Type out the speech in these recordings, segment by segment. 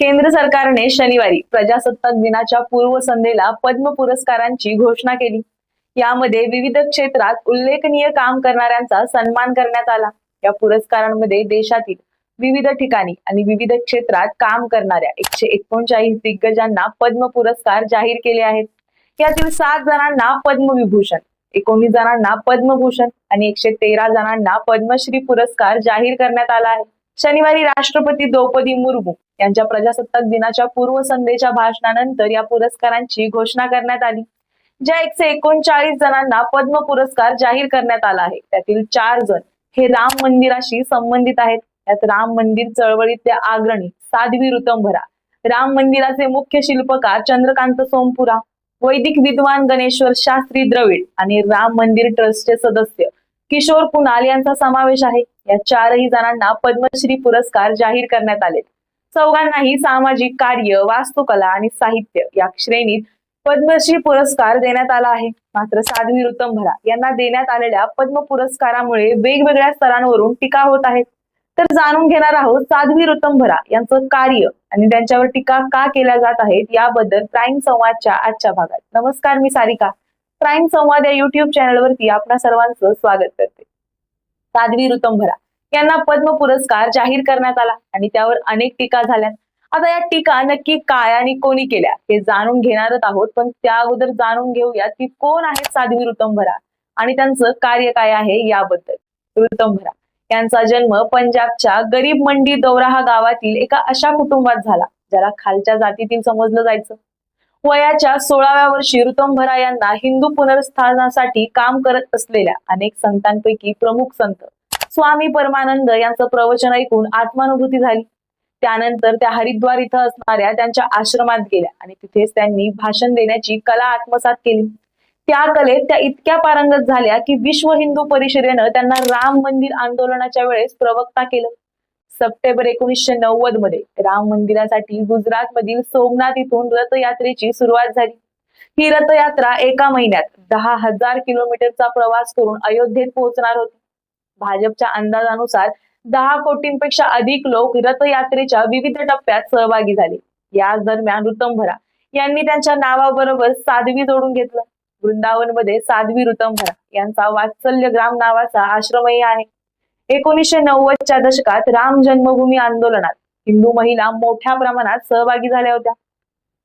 केंद्र सरकारने शनिवारी प्रजासत्ताक दिनाच्या पूर्वसंध्येला पद्म पुरस्कारांची घोषणा केली. यामध्ये विविध क्षेत्रात उल्लेखनीय काम करणाऱ्यांचा सन्मान करण्यात आला. या पुरस्कारांमध्ये देशातील विविध ठिकाणी आणि विविध क्षेत्रात काम करणाऱ्या एकशे एकोणचाळीस दिग्गजांना पद्म पुरस्कार जाहीर केले आहेत. यातील सात जणांना पद्मविभूषण एकोणीस जणांना पद्मभूषण आणि एकशे तेरा जणांना पद्मश्री पुरस्कार जाहीर करण्यात आला आहे. शनिवारी राष्ट्रपती द्रौपदी मुर्मू यांच्या प्रजासत्ताक दिनाच्या पूर्वसंध्येच्या भाषणानंतर या पुरस्कारांची घोषणा करण्यात आली. ज्या एकशे एकोणचाळीस जणांना पद्म पुरस्कार जाहीर करण्यात आला आहे. त्यातील चार जण हे राम मंदिराशी संबंधित आहेत. त्यात राम मंदिर चळवळीतल्या अग्रणी साध्वी ऋतंभरा राम मंदिराचे मुख्य शिल्पकार चंद्रकांत सोमपुरा वैदिक विद्वान गणेश्वर शास्त्री द्रविड आणि राम मंदिर ट्रस्टचे सदस्य किशोर कुणाल यांचा समावेश आहे. या चारही जणांना पद्मश्री पुरस्कार जाहीर करण्यात आले चौघांनाही सामाजिक कार्य वास्तुकला आणि साहित्य या श्रेणीत पद्मश्री पुरस्कार देण्यात आला आहे. मात्र साध्वी ऋतंभरा यांना देण्यात आलेल्या पद्म पुरस्कारामुळे वेगवेगळ्या स्तरांवरून टीका होत आहेत तर जाणून घेणार आहोत साध्वी ऋतंभरा यांचं कार्य आणि त्यांच्यावर टीका का केल्या जात आहेत याबद्दल प्राईम संवादच्या आजच्या भागात. नमस्कार मी सारिका. प्राईम संवाद या युट्यूब चॅनलवरती आपणा सर्वांचं स्वागत करते. साध्वी ऋतंभरा यांना पद्म पुरस्कार जाहीर करण्यात आला आणि त्यावर अनेक टीका झाल्या आता या टीका नक्की काय आणि कोणी केल्या हे जाणून घेणारच आहोत पण त्या अगोदर जाणून घेऊया की कोण आहेत साध्वी ऋतंभरा आणि त्यांचं कार्य काय आहे याबद्दल. ऋतंभरा यांचा जन्म पंजाबच्या गरीब मंडी दौराहा गावातील एका अशा कुटुंबात झाला ज्याला खालच्या जातीतील समजलं जायचं. वयाच्या सोळाव्या वर्षी ऋतंभरा यांना हिंदू पुनर्स्थानासाठी काम करत असलेल्या अनेक संतांपैकी प्रमुख संत स्वामी परमानंद यांचं प्रवचन ऐकून आत्मानुभूती झाली. त्यानंतर त्या हरिद्वार इथं असणाऱ्या त्यांच्या आश्रमात गेल्या आणि तिथेच त्यांनी भाषण देण्याची कला आत्मसात केली. त्या कलेत त्या इतक्या पारंगत झाल्या की विश्व हिंदू परिषदेनं त्यांना राम मंदिर आंदोलनाच्या वेळेस प्रवक्ता केलं. सप्टेंबर एकोणीसशे नव्वदमध्ये राम मंदिरासाठी गुजरात मधील सोमनाथ इथून रथयात्रेची सुरुवात झाली. ही रथयात्रा एका महिन्यात दहा हजार किलोमीटरचा प्रवास करून अयोध्येत पोहोचणार होती. भाजपच्या अंदाजानुसार दहा कोटींपेक्षा अधिक लोक रथयात्रेच्या विविध टप्प्यात सहभागी झाले. याच दरम्यान ऋतंभरा यांनी त्यांच्या नावाबरोबर साध्वी जोडून घेतलं. वृंदावनमध्ये साध्वी ऋतंभरा यांचा वात्सल्य ग्राम नावाचा आश्रमही आहे. एकोणीसशे नव्वदच्या दशकात राम जन्मभूमी आंदोलनात हिंदू महिला मोठ्या प्रमाणात सहभागी झाल्या होत्या.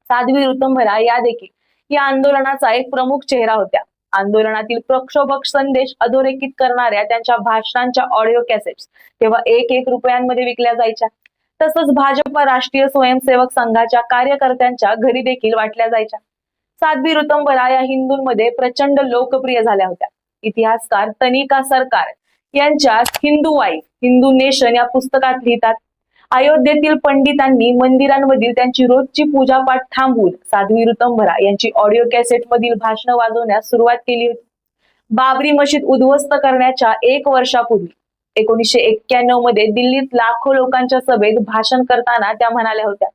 साध्वी ऋतंभरा या देखील या आंदोलनाचा एक प्रमुख चेहरा होत्या. आंदोलनातील प्रक्षोभक संदेश अधोरेखित करणाऱ्या त्यांच्या भाषणांच्या ऑडिओ कॅसेट्स तेव्हा एक एक रुपयांमध्ये विकल्या जायच्या. तसंच भाजप राष्ट्रीय स्वयंसेवक संघाच्या कार्यकर्त्यांच्या घरी देखील वाटल्या जायच्या. साध्वी ऋतंबरा या हिंदूंमध्ये प्रचंड लोकप्रिय झाल्या होत्या. इतिहासकार तनिका सरकार यांच्या हिंदू वाईफ हिंदू नेशन या पुस्तकात लिहितात अयोध्येतील पंडितांनी मंदिरांमधील त्यांची रोजची पूजापाठ थांबवून साध्वी ऋतंभरा यांची ऑडिओ कॅसेट मधील भाषण वाजवण्यास सुरुवात केली होती. बाबरी मशीद उद्ध्वस्त करण्याच्या एक वर्षापूर्वी एकोणीसशे एक्क्याण्णवमध्ये दिल्लीत लाखो लोकांच्या सभेत भाषण करताना त्या म्हणाल्या होत्या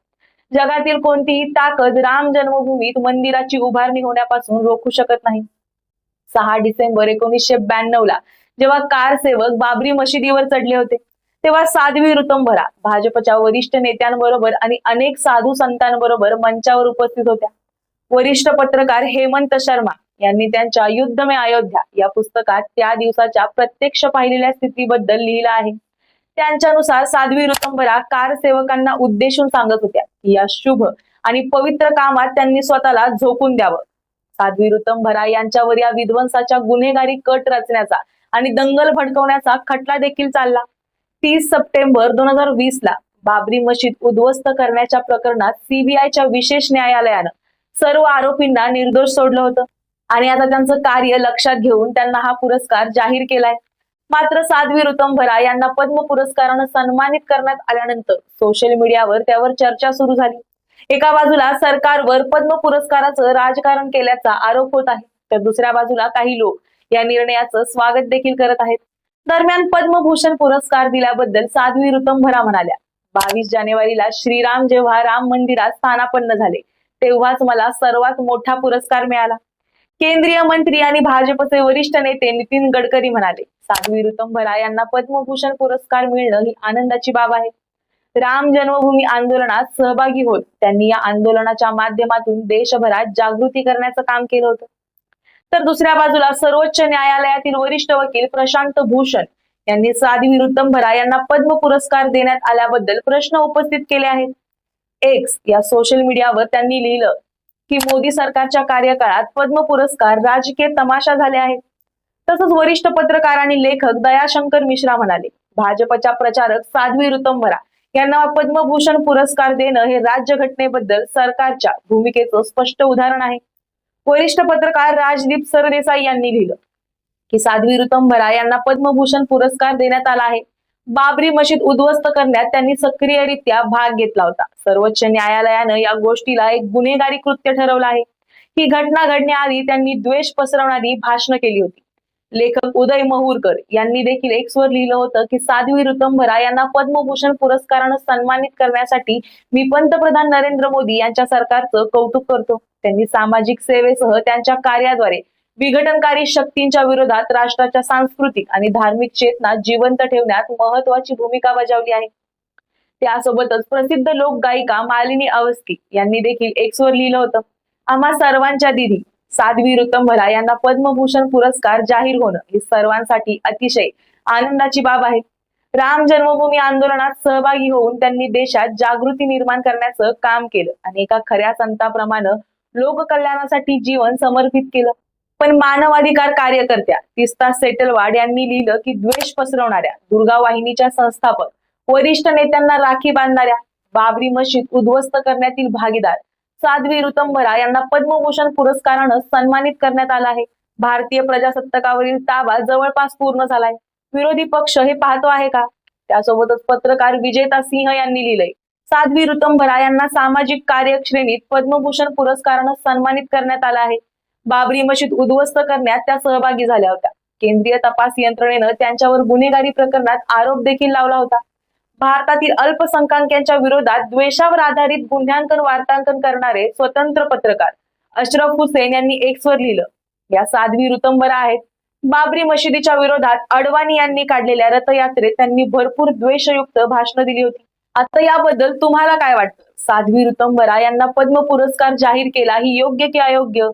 जगातील कोणतीही ताकद राम जन्मभूमीत मंदिराची उभारणी होण्यापासून रोखू शकत नाही. सहा डिसेंबर एकोणीसशे ब्याण्णव ला जेव्हा कार सेवक बाबरी मशिदीवर चढले होते तेव्हा साध्वी ऋतंभरा भाजपच्या वरिष्ठ नेत्यांबरोबर आणि अनेक साधू संतांबरोबर मंचावर उपस्थित होत्या. वरिष्ठ पत्रकार हेमंत शर्मा यांनी त्यांच्या युद्ध में अयोध्या या पुस्तकात त्या दिवसाच्या प्रत्यक्ष पाहिलेल्या स्थितीबद्दल लिहिलं आहे. त्यांच्यानुसार साध्वी ऋतंभरा कार सेवकांना उद्देशून सांगत होत्या की या शुभ आणि पवित्र कामात त्यांनी स्वतःला झोकून द्यावं. साध्वी ऋतंभरा यांच्यावर या विध्वंसाच्या गुन्हेगारी कट रचण्याचा आणि दंगल भडकवण्याचा खटला देखील चालला. तीस सप्टेंबर दोन हजार वीस ला बाबरी मशीद उद्ध्वस्त करण्याच्या प्रकरणात सीबीआयच्या विशेष न्यायालयानं सर्व आरोपींना निर्दोष सोडलं होतं. आणि आता त्यांचं कार्य लक्षात घेऊन त्यांना हा पुरस्कार जाहीर केलाय. मात्र साध्वी ऋतंभरा यांना पद्म पुरस्कारानं सन्मानित करण्यात आल्यानंतर सोशल मीडियावर त्यावर चर्चा सुरू झाली. एका बाजूला सरकारवर पद्म पुरस्काराचं राजकारण केल्याचा आरोप होत आहे तर दुसऱ्या बाजूला काही लोक या निर्णयाचं स्वागत देखील करत आहेत. दरम्यान पद्मभूषण पुरस्कार दिल्याबद्दल साध्वी ऋतंभरा म्हणाल्या बावीस जानेवारीला श्रीराम जेव्हा राम मंदिरात स्थानापन्न झाले तेव्हाच मला सर्वात मोठा पुरस्कार मिळाला. केंद्रीय मंत्री आणि भाजपचे वरिष्ठ नेते नितीन गडकरी म्हणाले साध्वी ऋतंभरा यांना पद्मभूषण पुरस्कार मिळणं ही आनंदाची बाब आहे. राम जन्मभूमी आंदोलनात सहभागी होत त्यांनी या आंदोलनाच्या माध्यमातून देशभरात जागृती करण्याचं काम केलं होतं. तर दुसऱ्या बाजूला सर्वोच्च न्यायालयातील वरिष्ठ वकील प्रशांत भूषण यांनी साध्वी ऋतंभरा यांना पद्म पुरस्कार देण्यात आल्याबद्दल प्रश्न उपस्थित केले आहेत. एक्स या सोशल मीडियावर त्यांनी लिहिलं की मोदी सरकारच्या कार्यकाळात पद्म पुरस्कार राजकीय तमाशा झाले आहेत. तसंच वरिष्ठ पत्रकार आणि लेखक दयाशंकर मिश्रा म्हणाले भाजपच्या प्रचारक साध्वी ऋतंभरा यांना पद्मभूषण पुरस्कार देणं हे राज्यघटनेबद्दल सरकारच्या भूमिकेचं स्पष्ट उदाहरण आहे. वरिष्ठ पत्रकार राजदीप सरदेसाई यांनी लिहिलं की साध्वी ऋतंभरा यांना पद्मभूषण पुरस्कार देण्यात आला आहे. बाबरी मशीद उद्ध्वस्त करण्यात त्यांनी सक्रियरित्या भाग घेतला होता. सर्वोच्च न्यायालयानं या गोष्टीला एक गुन्हेगारी कृत्य ठरवलं आहे. ही घटना घडण्याआधी त्यांनी द्वेष पसरवणारी भाषणं केली होती. लेखक उदय महुरकर यांनी देखील एक्सवर लिहिलं होतं की साध्वी ऋतंभरा यांना पद्मभूषण पुरस्कारानं सन्मानित करण्यासाठी मी पंतप्रधान नरेंद्र मोदी यांच्या सरकारचं कौतुक करतो. त्यांनी सामाजिक सेवेसह त्यांच्या कार्याद्वारे विघटनकारी शक्तींच्या विरोधात राष्ट्राच्या सांस्कृतिक आणि धार्मिक चेतना जिवंत ठेवण्यात महत्वाची भूमिका बजावली आहे. त्यासोबतच प्रसिद्ध लोकगायिका मालिनी अवस्थी यांनी देखील एक्सवर लिहिलं होतं. आम्हा सर्वांच्या दिदी साध्वी ऋतंभरा यांना पद्मभूषण पुरस्कार जाहीर होणं ही सर्वांसाठी अतिशय आनंदाची बाब आहे. राम जन्मभूमी आंदोलनात सहभागी होऊन त्यांनी देशात जागृती निर्माण करण्याचं काम केलं आणि एका खऱ्या संताप्रमाणे लोककल्याणासाठी जीवन समर्पित केलं. पण मानवाधिकार कार्यकर्त्या तिस्ता सेटलवाड यांनी लिहिलं की द्वेष पसरवणाऱ्या दुर्गा वाहिनीच्या संस्थापक वरिष्ठ नेत्यांना राखी बांधणाऱ्या बाबरी मशीद उद्ध्वस्त करण्यातील भागीदार साध्वी ऋतंभरा यांना पद्मभूषण पुरस्कारानं सन्मानित करण्यात आला आहे. भारतीय प्रजासत्ताकावरील ताबा जवळपास पूर्ण झालाय. विरोधी पक्ष हे पाहतो आहे का? त्यासोबतच पत्रकार विजेता सिंह यांनी लिहिलंय. साध्वी ऋतंभरा यांना सामाजिक कार्य श्रेणीत पद्मभूषण पुरस्कारानं सन्मानित करण्यात आलं आहे. बाबरी मशीद उद्ध्वस्त करण्यात त्या सहभागी झाल्या होत्या. केंद्रीय तपास यंत्रणेनं त्यांच्यावर गुन्हेगारी प्रकरणात आरोप देखील लावला होता. भारतातील अल्पसंख्याकांच्या विरोधात द्वेषावर आधारित गुन्ह्यांकन वार्तांकन करणारे स्वतंत्र पत्रकार. अशरफ हुसेन यांनी एक्सवर लिहिलं. या साध्वी ऋतंबरा आहेत. बाबरी मशिदीच्या विरोधात अडवाणी यांनी काढलेल्या रथयात्रेत त्यांनी भरपूर द्वेषयुक्त भाषणं दिली होती. आता याबद्दल तुम्हाला काय वाटतं? साध्वी ऋतंबरा यांना पद्म पुरस्कार जाहीर केला ही योग्य की अयोग्य?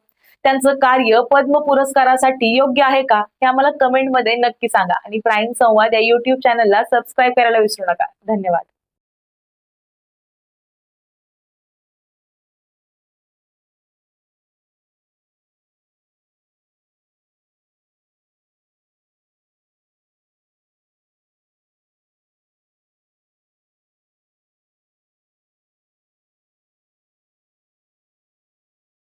त्यांचं कार्य पद्म पुरस्कारासाठी योग्य आहे का हे आम्हाला कमेंटमध्ये नक्की सांगा. आणि प्राईम संवाद या युट्यूब चॅनलला सबस्क्राईब करायला विसरू नका. धन्यवाद.